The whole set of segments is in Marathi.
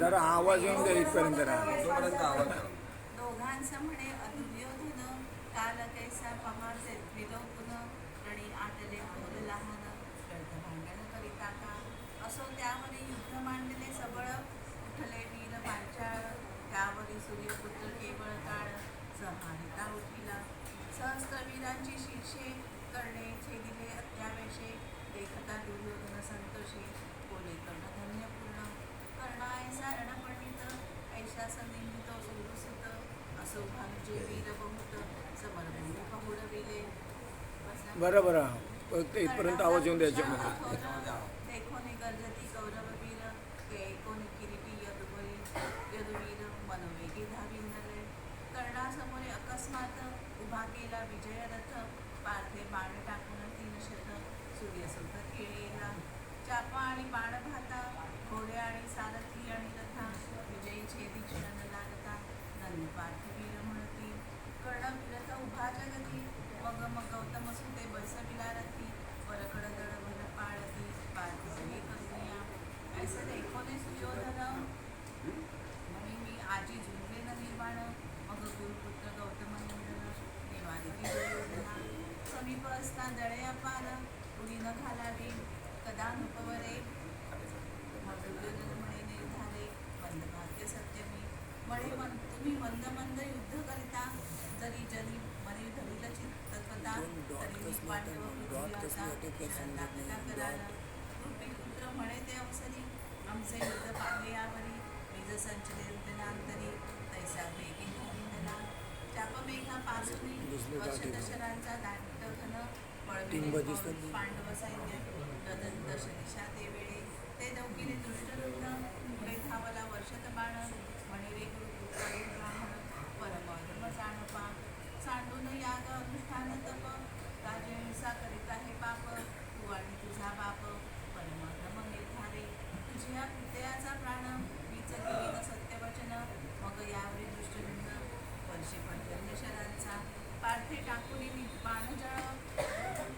जरा आवाज येऊन द्या इथपर्यंत राहा. तोपर्यंत आवाज करा. दोघांचा म्हणे काल कैसा रणी आटले लहान कळत भांडण करिता का असो त्यावरी युद्ध मांडले सबळ. उठले वीर पांचाळ. त्यावरी सूर्यपुत्र केवळ काळ. सहारिता उठिला. सहस्त्रवीरांची शीर्षे करणे छेदिले अत्यावेशे. देखता दुर्योधन संतोषे. बोले कर्ण आणि रथा विजयी छेदी क्षण लागता धन्य पार्थिवीर म्हणती कर्ण फिरत उभा जगती. मग गौतम सुते बसविला रथी वरकड दळ भर पाळती पार्थिवी करुनिया ऐसे देखोने सुयोधन. म्हणे मी आजी झुंजले निर्माण. मग गुरुपुत्र गौतम नंदन समीप असता दळे अपार उडी न घालावी कदा नुपवरे मग दुर्योधन म्हणे निर्धारे मंद भाग्य सत्यमी म्हणे मन तुम्ही मंद मंद युद्ध करिता. जरी जन पांडव पृथ्वी आता म्हणे ते अवसरी आमचे युद्ध पाहे यावरी निज संचलेंतनांतरी तैसा पासुनी वर्ष दशरांचा दांड घन पळविले पांडव सैन्य ददन दश दिशा ते वेळे ते दौकिले दृष्टरुग्ण पुढे धावला वर्षत बाण म्हणे रे गुरुपुत्र तुझ्या हृदयाचा प्राण मीच घेईन सत्यवचन मग यावरी दृष्टरुग्ण वर्षे पंचन्य शरांचा पार्थे टाकून बाणजळ.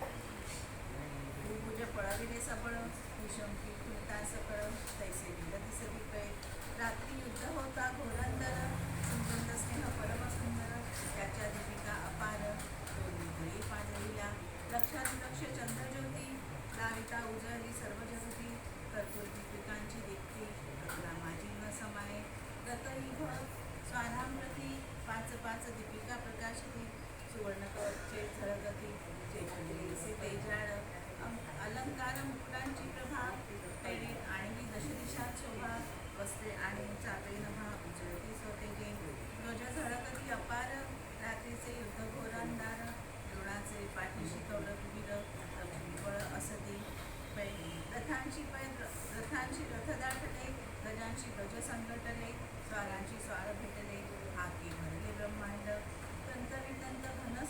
रथांची पै रथांची रथ दाटले गजांची गज संकटले स्वारांची स्वार भेटले हाकी भरले ब्रह्मांड तंतवितंत घन